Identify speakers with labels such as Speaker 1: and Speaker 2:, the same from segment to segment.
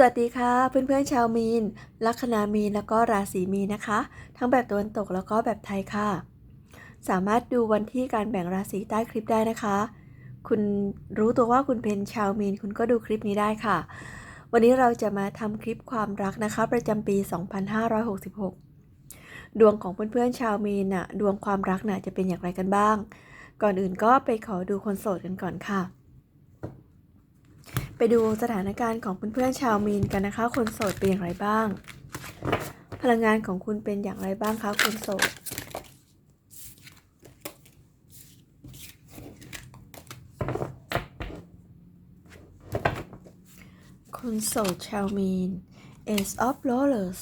Speaker 1: สวัสดีค่ะเพื่อนๆชาวมีน ลัคนามีนแล้วก็ราศีมีนนะคะ ทั้งแบบตะวันตกแล้วก็แบบไทยค่ะ สามารถดูวันที่การแบ่งราศีใต้คลิปได้นะคะ คุณรู้ตัวว่าคุณเป็นชาวมีน คุณก็ดูคลิปนี้ได้ค่ะ วันนี้เราจะมาทำคลิปความรักนะคะ ประจำปี 2566 ดวงของเพื่อนๆชาวมีนน่ะดวงความรักน่ะจะเป็นอย่างไรกันบ้าง ก่อนอื่นก็ไปขอดูคนโสดกันก่อนค่ะ ไปดูสถานการณ์ของเพื่อนๆชาวมีนกันนะคะ คนโสดเป็นอย่างไรบ้าง พลังงานของคุณเป็นอย่างไรบ้างคะคนโสดคนโสดชาวมีน Ace of Rollers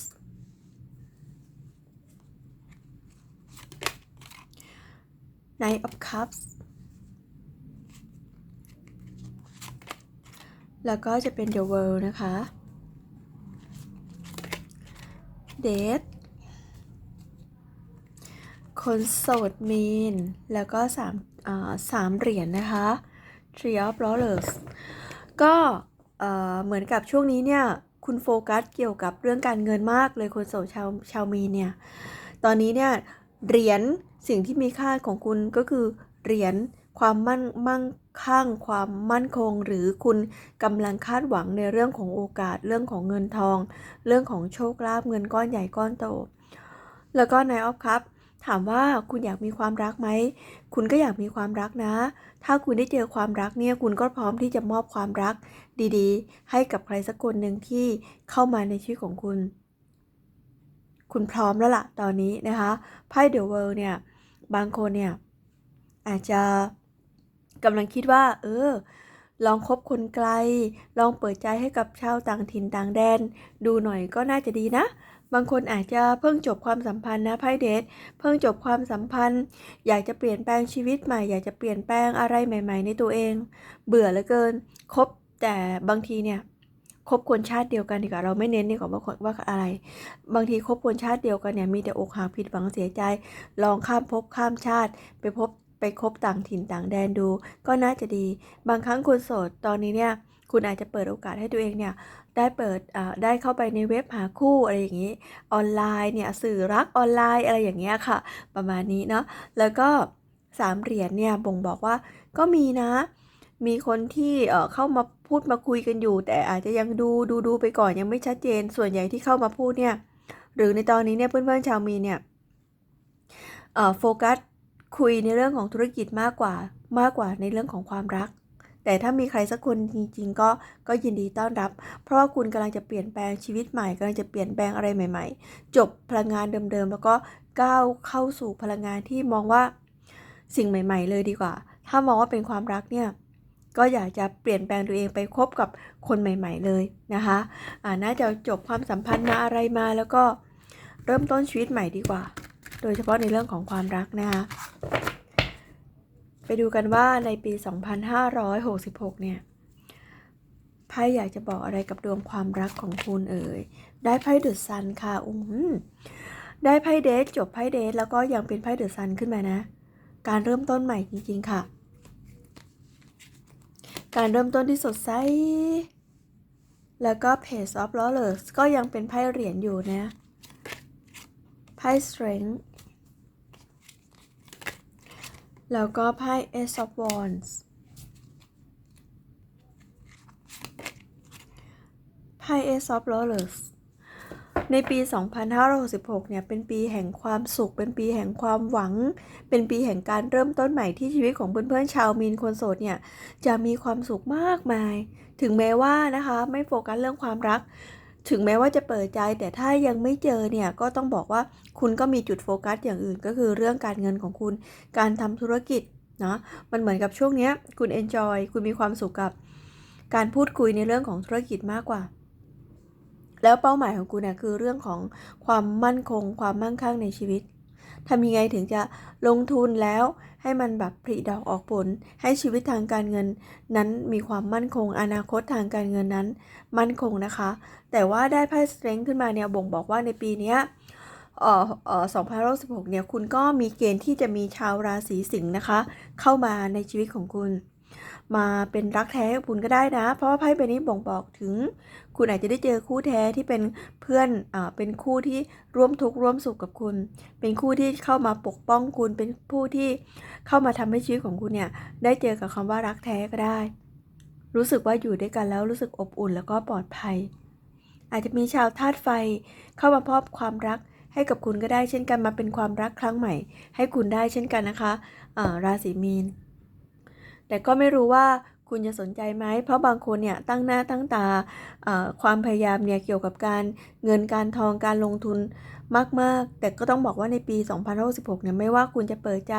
Speaker 1: Knight of Cups แล้วก็จะเป็น The World นะคะ Date คนโสดมีนแล้วก็สามสามเหรียญนะคะ Tree of Rollers ก็เอ่อเหมือนกับช่วงนี้เนี่ย คุณโฟกัสเกี่ยวกับเรื่องการเงินมากเลยคนโสดชาวชาวมีนเนี่ย ตอนนี้เนี่ย เหรียญสิ่งที่มีค่าของคุณก็คือ เหรียญความมั่นมั่ง คั่งความมั่นคง หรือคุณกำลังคาดหวังในเรื่องของโอกาส เรื่องของเงินทอง เรื่องของโชคลาภเงินก้อนใหญ่ก้อนโต แล้วก็ในออฟครับ ถามว่าคุณอยากมีความรักไหม คุณก็อยากมีความรักนะ ถ้าคุณได้เจอความรักเนี่ยคุณก็พร้อมที่จะมอบความรักดีๆ ให้กับใครสักคนหนึ่งที่เข้ามาในชีวิตของคุณ คุณพร้อมแล้วล่ะตอนนี้นะคะไพ่เดอะเวิลด์เนี่ยบางคนเนี่ยอาจจะ กำลังคิดว่า เออ ลองคบคนไกล ลองเปิดใจให้กับชาวต่างถิ่นต่างแดน ดูหน่อยก็น่าจะดีนะ บางคนอาจจะเพิ่งจบความสัมพันธ์นะไพ่เดทเพิ่งจบความสัมพันธ์ อยากจะเปลี่ยนแปลงชีวิตใหม่ อยากจะเปลี่ยนแปลงอะไรใหม่ ๆ ในตัวเอง เบื่อเหลือเกิน คบแต่บางทีเนี่ยคบคนชาติเดียวกันดีกว่าเราไม่เน้นดีกว่าว่าว่าอะไร บางทีคบคนชาติเดียวกันเนี่ยมีแต่อกหักผิดหวังเสียใจ ลองข้ามภพข้ามชาติ ไปพบ ไปคบต่างถิ่นต่างแดนดู ก็น่าจะดี บางครั้งคุณโสดตอนนี้เนี่ยคุณอาจจะเปิดโอกาสให้ตัวเองเนี่ยได้เปิดอ่าได้เข้าไปในเว็บหาคู่อะไรอย่างนี้ ออนไลน์เนี่ยสื่อรักออนไลน์อะไรอย่างเงี้ยค่ะ ประมาณนี้เนาะแล้วก็สามเหรียญเนี่ยบ่งบอกว่าก็มีนะ มีคนที่เข้ามาพูดมาคุยกันอยู่ แต่อาจจะยังดูดูดูไปก่อนยังไม่ชัดเจน ส่วนใหญ่ที่เข้ามาพูดเนี่ยหรือในตอนนี้เนี่ยเพื่อนๆชาวมีเนี่ยโฟกัส คุยในเรื่องของธุรกิจมากกว่ามากกว่าในเรื่องของความรัก แต่ถ้ามีใครสักคนจริง ๆ ก็ก็ยินดีต้อนรับ เพราะว่าคุณกำลังจะเปลี่ยนแปลงชีวิตใหม่กำลังจะเปลี่ยนแปลงอะไรใหม่ ๆ จบพลังงานเดิมๆแล้วก็ก้าวเข้าสู่พลังงานที่มองว่าสิ่งใหม่ ๆ เลยดีกว่า ถ้ามองว่าเป็นความรักเนี่ยก็อยากจะเปลี่ยนแปลงตัวเองไปคบกับคนใหม่ ๆ เลยนะคะอ่าน่าจะจบความสัมพันธ์มาอะไรมาแล้วก็เริ่มต้นชีวิตใหม่ดีกว่า โดยเฉพาะในเรื่องของความรักนะคะไปดูกันว่าในปี 2566 เนี่ยไพ่อยากจะบอกอะไรกับดวงความรักของคุณเอ่ย ได้ไพ่เดอะซันค่ะอืมได้ไพ่เดทจบไพ่เดทแล้วก็ยังเป็นไพ่เดอะซันขึ้นมานะ การเริ่มต้นใหม่จริงๆค่ะ การเริ่มต้นที่สดใส แล้วก็ Page of Lovers ก็ยังเป็นไพ่เหรียญอยู่นะ พ่ Strength แล้วก็ไพ่ Ace of Wands ไพ่ Ace of Lovers ในปี 2566 เนี่ย เป็นปีแห่งความสุข เป็นปีแห่งความหวัง เป็นปีแห่งการเริ่มต้นใหม่ที่ชีวิตของเพื่อนๆชาวมีนคนโสดเนี่ย จะมีความสุขมากมาย ถึงแม้ว่านะคะ ไม่โฟกัสเรื่องความรัก ถึงแม้ว่าจะเปิดใจแต่ถ้ายังไม่เจอเนี่ยก็ต้องบอกว่าคุณก็มีจุดโฟกัสอย่างอื่นก็คือเรื่องการเงินของคุณ การทำธุรกิจเนาะมันเหมือนกับช่วงเนี้ยคุณเอนจอยคุณมีความสุขกับ การพูดคุยในเรื่องของธุรกิจมากกว่า แล้วเป้าหมายของคุณเนี่ยคือเรื่องของความมั่นคง ความมั่งคั่งในชีวิต ทำยังไงถึงจะลงทุนแล้ว ให้มันแบบผลิดอกออกผล ให้ชีวิตทางการเงิน นั้นมีความมั่นคง อนาคตทางการเงินนั้น มั่นคงนะคะ แต่ว่าได้ไพ่สเตรน g ขึ้นมาเนี่ยบ่งบอกว่าในปีนี้เอ่อเอ่อ2016เนี่ยคุณก็มีเกณฑ์ที่จะมีชาวราศีสิงห์นะคะ เข้ามาในชีวิตของคุณ มาเป็นรักแท้กับคุณก็ได้นะ เพราะว่าไพ่ใบนี้บ่งบอกถึง คุณอาจจะได้เจอคู่แท้ที่เป็นเพื่อนอ่าเป็นคู่ที่ร่วมทุกข์ร่วมสุขกับคุณ เป็นคู่ที่เข้ามาปกป้องคุณ เป็นผู้ที่เข้ามาทำให้ชีวิตของคุณเนี่ยได้เจอกับคำว่ารักแท้ก็ได้ รู้สึกว่าอยู่ด้วยกันแล้วรู้สึกอบอุ่นแล้วก็ปลอดภัย อาจจะมีชาวธาตุไฟเข้ามามอบความรักให้กับคุณก็ได้เช่นกันมาเป็นความรักครั้งใหม่ ให้คุณได้เช่นกันนะคะอ่าราศีมีน แต่ก็ไม่รู้ว่า คุณจะสนใจไหม เพราะบางคนเนี่ยตั้งหน้าตั้งตาความพยายามเนี่ยเกี่ยวกับการเงินการทองการลงทุนมาก ๆ แต่ก็ต้องบอกว่าในปี 2066เนี่ยไม่ว่าคุณจะเปิดใจ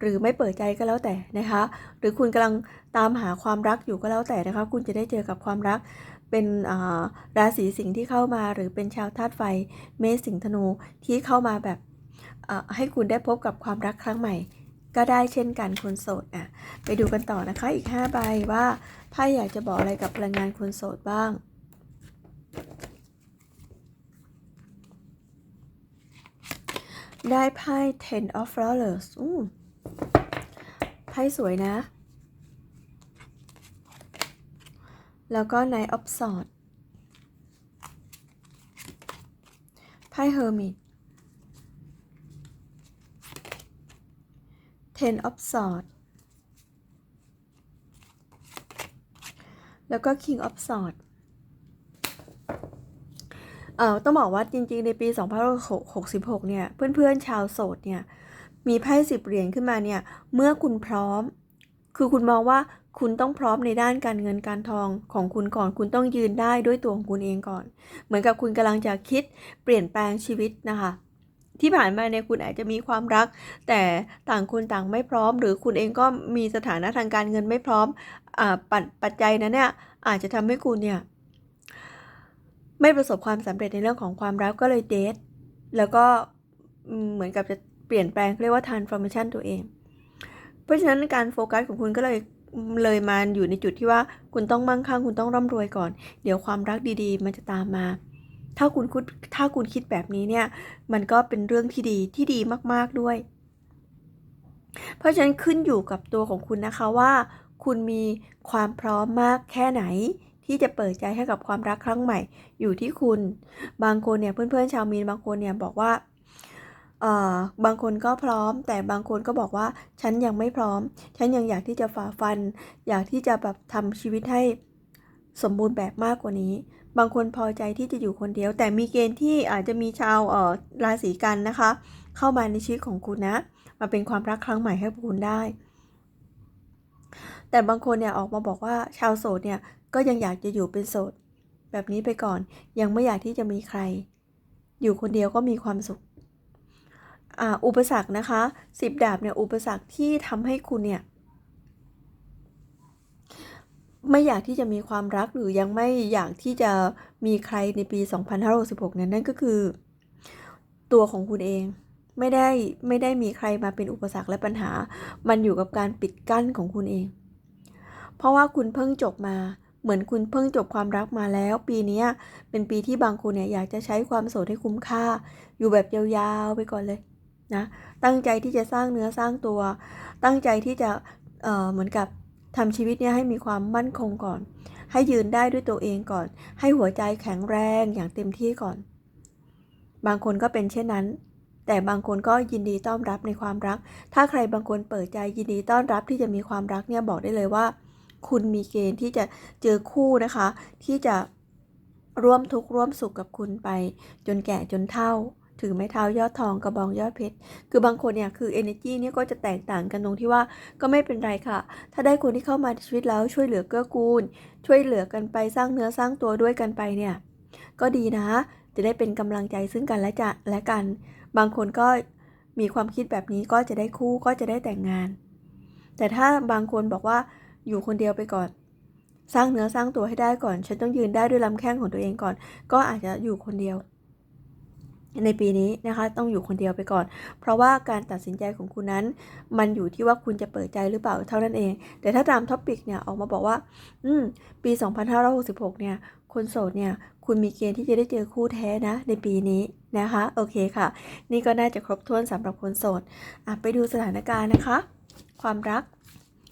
Speaker 1: หรือไม่เปิดใจก็แล้วแต่นะคะ หรือคุณกำลังตามหาความรักอยู่ก็แล้วแต่นะคะ คุณจะได้เจอกับความรักเป็นราศีสิงห์ที่เข้ามา หรือเป็นชาวธาตุไฟเมษสิงห์ธนูที่เข้ามาแบบให้คุณได้พบกับความรักครั้งใหม่ ก็ได้เช่นกันคนโสดอะไปดูกันต่อนะคะอีก5ใบว่าไพ่อยากจะบอกอะไรกับพลังงานคนโสดบ้างได้ไพ่ ten of flowers อู้ไพ่สวยนะ แล้วก็ knight of swords ไพ่ hermit ten of swords แล้วก็ king of swords เอ่อต้องบอกว่าจริงๆ ในปี 2566 เนี่ย เพื่อนๆ ชาวโสดเนี่ย มีไพ่สิบเหรียญขึ้นมาเนี่ย เมื่อคุณพร้อม คือคุณมองว่าคุณต้องพร้อมในด้านการเงินการทองของคุณก่อน คุณต้องยืนได้ด้วยตัวของคุณเองก่อน เหมือนกับคุณกำลังจะคิดเปลี่ยนแปลงชีวิตนะคะ ที่ผ่านมาเนี่ยคุณอาจจะมีความรัก แต่ต่างคนต่างไม่พร้อม หรือคุณเองก็มีสถานะทางการเงินไม่พร้อมอ่าปัจปัจจัยนั้นเนี่ยอาจจะทำให้คุณเนี่ยไม่ประสบความสำเร็จในเรื่องของความรักก็เลยเดทแล้วก็เหมือนกับจะเปลี่ยนแปลงเรียกว่า transformation ตัวเอง เพราะฉะนั้นการโฟกัสของคุณก็เลยเลยมาอยู่ในจุดที่ว่าคุณต้องมั่งคั่งคุณต้องร่ำรวยก่อน เดี๋ยวความรักดีๆ มันจะตามมา ถ้าคุณคิดถ้าคุณคิดแบบนี้เนี่ย มันก็เป็นเรื่องที่ดีที่ดีมากๆด้วย เพราะฉะนั้นขึ้นอยู่กับตัวของคุณนะคะว่า คุณมีความพร้อมมากแค่ไหน ที่จะเปิดใจให้กับความรักครั้งใหม่ อยู่ที่คุณ บางคนเนี่ยเพื่อนๆชาวมีนบางคนเนี่ยบอกว่าเออบางคนก็พร้อม แต่บางคนก็บอกว่าฉันยังไม่พร้อม ฉันยังอยากที่จะฝ่าฟัน อยากที่จะแบบทำชีวิตให้ สมบูรณ์แบบมากกว่านี้ บางคนพอใจที่จะอยู่คนเดียว แต่มีเกณฑ์ที่อาจจะมีชาวเอ่อราศีกันนะคะ เข้ามาในชีวิตของคุณนะ มาเป็นความรักครั้งใหม่ให้คุณได้ แต่บางคนเนี่ยออกมาบอกว่าชาวโสดเนี่ยก็ยังอยากจะอยู่เป็นโสด แบบนี้ไปก่อน ยังไม่อยากที่จะมีใคร อยู่คนเดียวก็มีความสุขอ,อุปสรรคนะคะสิบดาบเนี่ยอุปสรรคที่ทำให้คุณเนี่ย ไม่อยากที่จะมีความรักหรือยังไม่อยากที่จะมีใครในปี 2566เนี่ยนั่นก็คือ ตัวของคุณเองไม่ได้ไม่ได้มีใครมาเป็นอุปสรรคและปัญหา มันอยู่กับการปิดกั้นของคุณเอง เพราะว่าคุณเพิ่งจบมา เหมือนคุณเพิ่งจบความรักมาแล้ว ปีนี้เป็นปีที่บางคนเนี่ยอยากจะใช้ความโสดให้คุ้มค่า อยู่แบบยาวๆไปก่อนเลยนะ ตั้งใจที่จะสร้างเนื้อสร้างตัว ตั้งใจที่จะเอ่อเหมือนกับ ทำชีวิตเนี่ยให้มีความมั่นคงก่อน ให้ยืนได้ด้วยตัวเองก่อน ให้หัวใจแข็งแรงอย่างเต็มที่ก่อน บางคนก็เป็นเช่นนั้น แต่บางคนก็ยินดีต้อนรับในความรัก ถ้าใครบางคนเปิดใจยินดีต้อนรับที่จะมีความรักเนี่ยบอกได้เลยว่า คุณมีเกณฑ์ที่จะเจอคู่นะคะ ที่จะร่วมทุกข์ร่วมสุขกับคุณไป จนแก่จนเฒ่า ถือไม้เท้ายอดทองกระบองยอดเพชร คือบางคนเนี่ยคือ energy เนี่ยก็จะแตกต่างกันตรงที่ว่าก็ไม่เป็นไรค่ะ ถ้าได้คนที่เข้ามาในชีวิตแล้วช่วยเหลือเกื้อกูล ช่วยเหลือกันไปสร้างเนื้อสร้างตัวด้วยกันไปเนี่ยก็ดีนะ จะได้เป็นกำลังใจซึ่งกันและจะและกัน บางคนก็มีความคิดแบบนี้ก็จะได้คู่ก็จะได้แต่งงาน แต่ถ้าบางคนบอกว่าอยู่คนเดียวไปก่อน สร้างเนื้อสร้างตัวให้ได้ก่อน ฉันต้องยืนได้ด้วยลำแข้งของตัวเองก่อน ก็อาจจะอยู่คนเดียว ในปีนี้นะคะต้องอยู่คนเดียวไปก่อน เพราะว่าการตัดสินใจของคุณนั้น มันอยู่ที่ว่าคุณจะเปิดใจหรือเปล่าเท่านั้นเอง แต่ถ้าตามท็อปิกเนี่ยออกมาบอกว่า อืม ปี 2566 เนี่ย คนโสดเนี่ย คุณมีเกณฑ์ที่จะได้เจอคู่แท้นะ ในปีนี้นะคะ โอเคค่ะ นี่ก็น่าจะครบถ้วนสำหรับคนโสดอะไปดูสถานการณ์นะคะ ความรัก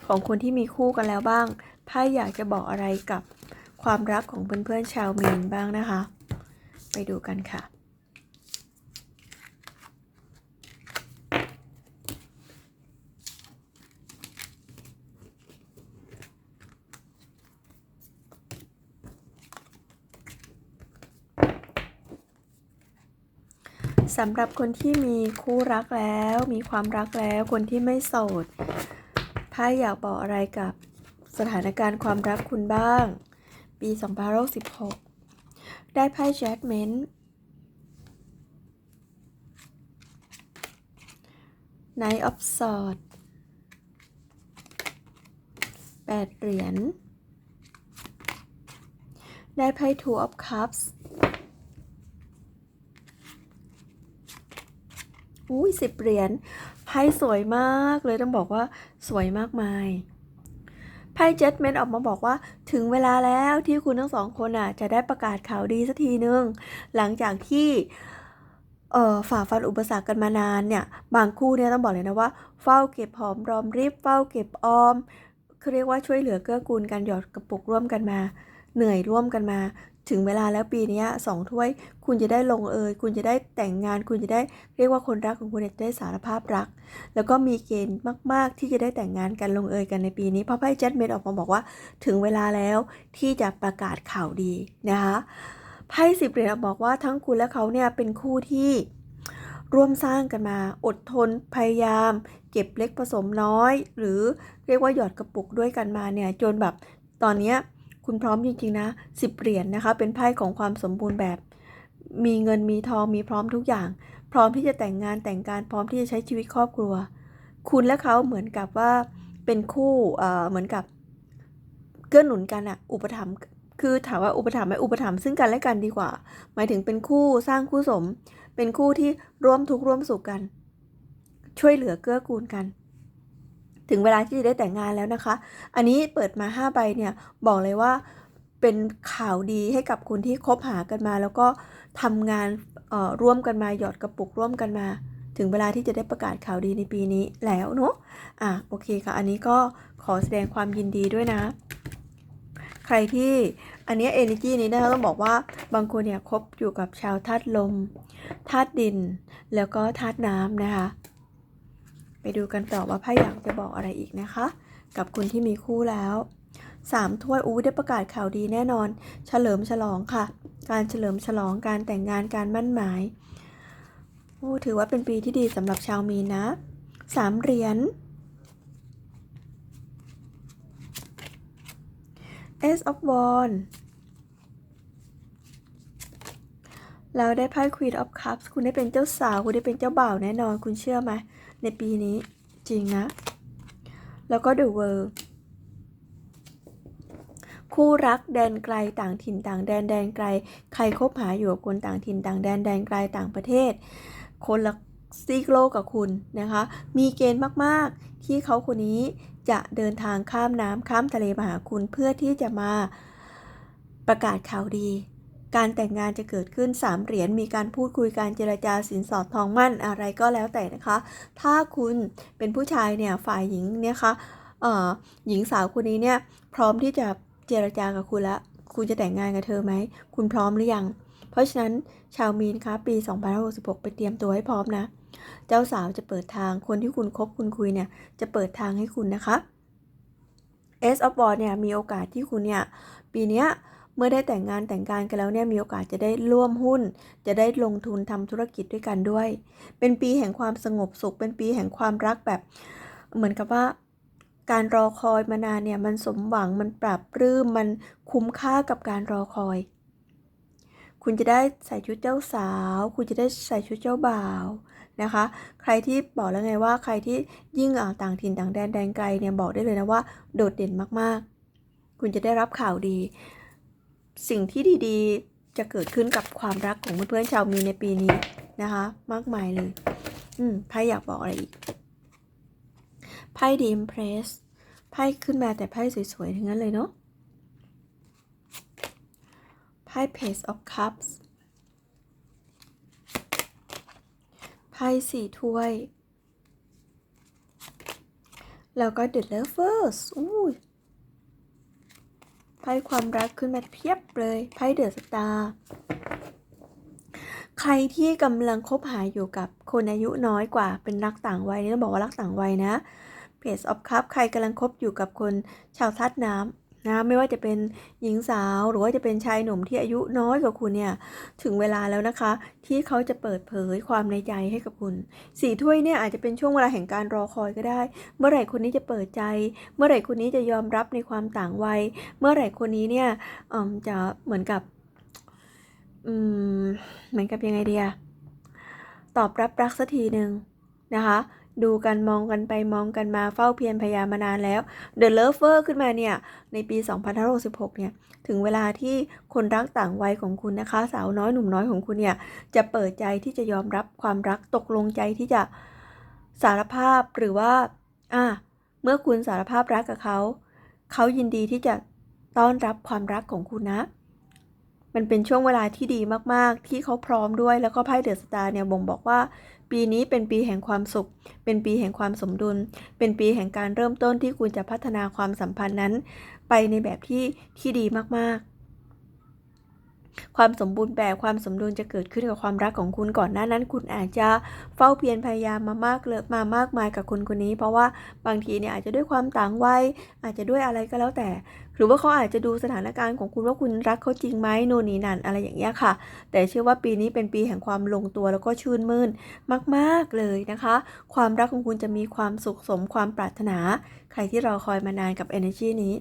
Speaker 1: ของคนที่มีคู่กันแล้วบ้างไพ่อยากจะบอกอะไรกับความรักของเพื่อนๆชาวมีนบ้างนะคะ ไปดูกันค่ะ สำหรับคนที่มีคู่รักแล้ว มีความรักแล้ว คนที่ไม่โสดไพ่อยากบอกอะไรกับสถานการณ์ความรักคุณบ้าง ปี2566ได้ไพ่ Judgment Knight of Swords แปดเหรียญ ได้ไพ่ Two of Cups อุ้ยสิบเหรียญไพ่สวยมากเลยต้องบอกว่าสวยมากมายไพ่เจ็ตเมนออกมาบอกว่าถึงเวลาแล้วที่คุณทั้งสองคนอะ จะได้ประกาศข่าวดีสักทีนึง หลังจากที่เอ่อฝ่าฟันอุปสรรคกันมานานเนี่ยบางคู่เนี่ยต้องบอกเลยนะว่า เฝ้าเก็บหอมรอมริบเฝ้าเก็บออมคือเรียกว่าช่วยเหลือเกื้อกูลกันหยอดกระปุกร่วมกันมา เหนื่อยร่วมกันมา ถึงเวลาแล้วปีนี้สองถ้วย คุณจะได้ลงเอยคุณจะได้แต่งงาน คุณจะได้เรียกว่าคนรักของคุณจะได้สารภาพรัก แล้วก็มีเกณฑ์มาก ๆ ที่จะได้แต่งงานกันลงเอยกันในปีนี้เพราะไพ่เจ็ดเมดออกมาบอกว่า ถึงเวลาแล้วที่จะประกาศข่าวดีนะคะไพ่สิบเหรียญบอกว่าทั้งคุณและเขาเนี่ยเป็นคู่ที่ร่วมสร้างกันมาอดทนพยายาม เก็บเล็กผสมน้อย หรือเรียกว่าหยอดกระปุกด้วยกันมาเนี่ยจนแบบตอนเนี้ย คุณพร้อมจริงๆนะสิบเหรียญนะคะ เป็นไพ่ของความสมบูรณ์แบบ มีเงินมีทองมีพร้อมทุกอย่าง พร้อมที่จะแต่งงานแต่งการพร้อมที่จะใช้ชีวิตครอบครัว คุณและเขาเหมือนกับว่าเป็นคู่เอ่อเหมือนกับเกื้อหนุนกันอะอุปถัมภ์คือถามว่าอุปถัมภ์ไหมอุปถัมภ์ซึ่งกันและกันดีกว่า หมายถึงเป็นคู่สร้างคู่สม เป็นคู่ที่ร่วมทุกข์ร่วมสุขกัน ช่วยเหลือเกื้อกูลกัน ถึงเวลาที่จะได้แต่งงานแล้วนะคะ อันนี้เปิดมา5ใบเนี่ยบอกเลยว่าเป็นข่าวดีให้กับคุณที่คบหากันมา แล้วก็ทำงานร่วมกันมาหยอดกระปุกร่วมกันมา ถึงเวลาที่จะได้ประกาศข่าวดีในปีนี้แล้วเนาะอะโอเคค่ะ อันนี้ก็ขอแสดงความยินดีด้วยนะ ใครที่อันเนี้ย energy นี้นะคะต้องบอกว่าบางคนเนี่ยคบอยู่กับชาวธาตุลมธาตุดิน แล้วก็ธาตุน้ำนะคะ ไปดูกันต่อว่าไพ่อยากจะบอกอะไรอีกนะคะ กับคุณที่มีคู่แล้วสามถ้วยอู้ได้ประกาศข่าวดีแน่นอน เฉลิมฉลองค่ะ การเฉลิมฉลองการแต่งงานการมั่นหมายโอ้ถือว่าเป็นปีที่ดีสำหรับชาวมีนนะสามเหรียญ Ace of Wands แล้วได้ไพ่ Queen of Cups คุณได้เป็นเจ้าสาว คุณได้เป็นเจ้าบ่าวแน่นอน คุณเชื่อไหม ในปีนี้จริงนะ แล้วก็ The World คู่รักแดนไกลต่างถิ่นต่างแดนแดนไกล ใครคบหาอยู่กับคนต่างถิ่นต่างแดนแดนไกลต่างประเทศ คนละซีกโลกกับคุณนะคะ มีเกณฑ์มากๆ ที่เขาคนนี้จะเดินทางข้ามน้ำข้ามทะเลมาหาคุณเพื่อที่จะมาประกาศข่าวดี การแต่งงานจะเกิดขึ้น 3 เหรียญมีการพูดคุยการเจรจาสินสอดทองมั่นอะไรก็แล้วแต่นะคะ ถ้าคุณเป็นผู้ชายเนี่ยฝ่ายหญิงเนี่ยคะเอ่อหญิงสาวคนนี้เนี่ยพร้อมที่จะเจรจากับคุณแล้วคุณจะแต่งงานกับเธอไหม คุณพร้อมหรือยัง เพราะฉะนั้นชาวมีนคะปี 2566 ไปเตรียมตัวให้พร้อมนะ เจ้าสาวจะเปิดทางคนที่คุณคบคุณคุยเนี่ยจะเปิดทางให้คุณนะคะ S of w a r เนี่ยมีโอกาสที่คุณเนี่ยปีเนี้ย เมื่อได้แต่งงานแต่งการกันแล้วเนี่ยมีโอกาสจะได้ร่วมหุ้น จะได้ลงทุนทำธุรกิจด้วยกันด้วย เป็นปีแห่งความสงบสุข เป็นปีแห่งความรักแบบ เหมือนกับว่าการรอคอยมานานเนี่ยมันสมหวังมันปรับปลื้มมันคุ้มค่ากับการรอคอย คุณจะได้ใส่ชุดเจ้าสาว คุณจะได้ใส่ชุดเจ้าบ่าวนะคะ ใครที่บอกแล้วไงว่าใครที่ยิ่งต่างถิ่นต่างแดนแดนไกลเนี่ยบอกได้เลยนะว่าโดดเด่นมากๆ คุณจะได้รับข่าวดี สิ่งที่ดีๆ จะเกิดขึ้นกับความรักของเพื่อนๆชาวมีในปีนี้นะคะ มากมายเลย อืมไพ่อยากบอกอะไรอีกไพ่ดีมเพรสไพ่ขึ้นมาแต่ไพ่สวยๆ ทั้งนั้นเลยเนาะไพ่ Page of Cups ไพ่สี่ถ้วย แล้วก็ The Lovers อุ้ย ไพ่ความรักขึ้นมาเพียบเลยไพ่เดอะสตาร์ใครที่กำลังคบหาอยู่กับคนอายุน้อยกว่าเป็นรักต่างวัยนี่ต้องบอกว่ารักต่างวัยนะเพจออฟคัพใครกำลังคบอยู่กับคนชาวธาตุน้ำ นะไม่ว่าจะเป็นหญิงสาวหรือว่าจะเป็นชายหนุ่มที่อายุน้อยกว่าคุณเนี่ยถึงเวลาแล้วนะคะ ที่เขาจะเปิดเผยความในใจให้กับคุณสี่ถ้วยเนี่ยอาจจะเป็นช่วงเวลาแห่งการรอคอยก็ได้ เมื่อไหร่คนนี้จะเปิดใจ เมื่อไหร่คนนี้จะยอมรับในความต่างวัย เมื่อไหร่คนนี้เนี่ยจะเหมือนกับอืมเหมือนกับยังไงเดียตอบรับรักสักทีหนึ่งนะคะ ดูกันมองกันไปมองกันมาเฝ้าเพียรพยายามมานานแล้ว The Lover ขึ้นมาเนี่ย ในปี 2566 เนี่ย ถึงเวลาที่คนรักต่างวัยของคุณนะคะ สาวน้อยหนุ่มน้อยของคุณเนี่ย จะเปิดใจที่จะยอมรับความรักตกลงใจที่จะสารภาพหรือว่าอะเมื่อคุณสารภาพรักกับเขา เขายินดีที่จะต้อนรับความรักของคุณนะมันเป็นช่วงเวลาที่ดีมาก ๆ ที่เขาพร้อมด้วยแล้วก็ไพ่เดอะสตาร์เนี่ยบ่งบอกว่า ปีนี้เป็นปีแห่งความสุข เป็นปีแห่งความสมดุล เป็นปีแห่งการเริ่มต้นที่คุณจะพัฒนาความสัมพันธ์นั้น ไปในแบบที่ที่ดีมากๆความสมบูรณ์แบบความสมดุลจะเกิดขึ้นกับความรักของคุณก่อนหน้านั้น คุณอาจจะเฝ้าเพียรพยายามมามากเลยมามากมายกับคนคนนี้ เพราะว่าบางทีเนี่ยอาจจะด้วยความต่างวัยอาจจะด้วยอะไรก็แล้วแต่ หรือว่าเขาอาจจะดูสถานการณ์ของคุณว่าคุณรักเขาจริงไหมโน่นนี่นั่นอะไรอย่างเงี้ยค่ะ แต่เชื่อว่าปีนี้เป็นปีแห่งความลงตัวแล้วก็ชื่นมื่นมากๆเลยนะคะ ความรักของคุณจะมีความสุขสมความปรารถนา ใครที่รอคอยมานานกับ energy นี้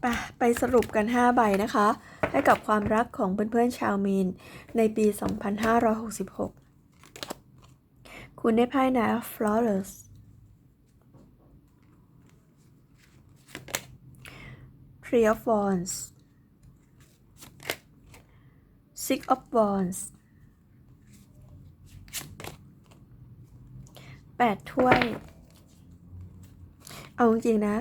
Speaker 1: ไปไปสรุปกัน 5 ใบนะคะ ให้กับความรักของเพื่อนๆชาวมีน ในปี 2566 คุณได้ไพ่นะ flawless Three of Wands Six of Wands แปดถ้วย เอาจริงๆนะ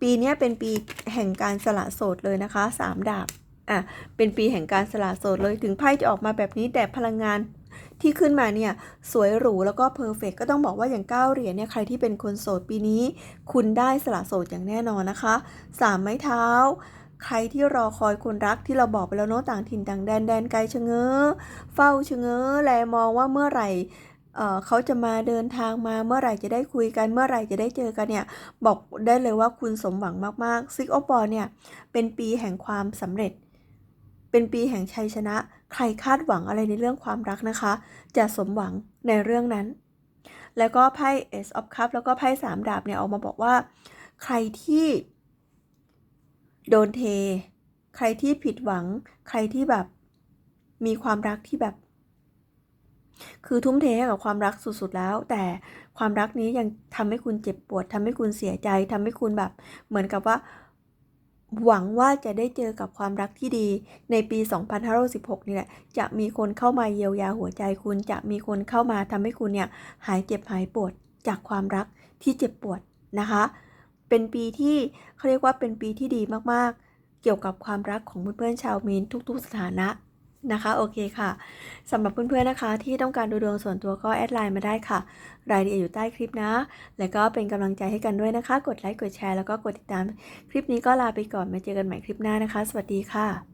Speaker 1: ปีนี้เป็นปีแห่งการสละโสดเลยนะคะสามดาบ อะ เป็นปีแห่งการสละโสดเลย ถึงไพ่จะออกมาแบบนี้แต่พลังงาน ที่ขึ้นมาเนี่ยสวยหรูแล้วก็เพอร์เฟกก็ต้องบอกว่าอย่างก้าเหรียญเนี่ยใครที่เป็นคนโสดปีนี้ คุณได้สละโสดอย่างแน่นอนนะคะสามไม้เท้า ใครที่รอคอยคนรักที่เราบอกไปแล้วเนาะต่างถิ่นต่างแดนแดนไกลชะเง้อเฝ้าชะเง้อแลมองว่าเมื่อไหร่เขาจะมาเดินทางมาเมื่อไหร่จะได้คุยกันเมื่อไหร่จะได้เจอกันเนี่ย บอกได้เลยว่าคุณสมหวังมากๆซิกโอปอเนี่ยเป็นปีแห่งความสำเร็จ เป็นปีแห่งชัยชนะ ใครคาดหวังอะไรในเรื่องความรักนะคะ จะสมหวังในเรื่องนั้น แล้วก็ไพ่ Ace of Cup แล้วก็ไพ่สามดาบเนี่ยออกมาบอกว่า ใครที่โดนเท ใครที่ผิดหวัง ใครที่แบบมีความรักที่แบบ คือทุ่มเทให้กับความรักสุดๆแล้ว แต่ความรักนี้ยังทำให้คุณเจ็บปวดทำให้คุณเสียใจทำให้คุณแบบ เหมือนกับว่า หวังว่าจะได้เจอกับความรักที่ดีในปี 2516 นี่แหละ จะมีคนเข้ามาเยียวยาหัวใจคุณ จะมีคนเข้ามาทำให้คุณเนี่ยหายเจ็บหายปวดจากความรักที่เจ็บปวดนะคะ เป็นปีที่เขาเรียกว่าเป็นปีที่ดีมากๆ เกี่ยวกับความรักของเพื่อนๆชาวมีนทุกๆสถานะ นะคะโอเคค่ะสำหรับเพื่อนๆนะคะ ที่ต้องการดูดวงส่วนตัวก็แอดไลน์มาได้ค่ะ รายละเอียดอยู่ใต้คลิปนะ แล้วก็เป็นกำลังใจให้กันด้วยนะคะ กดไลค์กดแชร์แล้วก็กดติดตาม คลิปนี้ก็ลาไปก่อนมาเจอกันใหม่คลิปหน้านะคะ สวัสดีค่ะ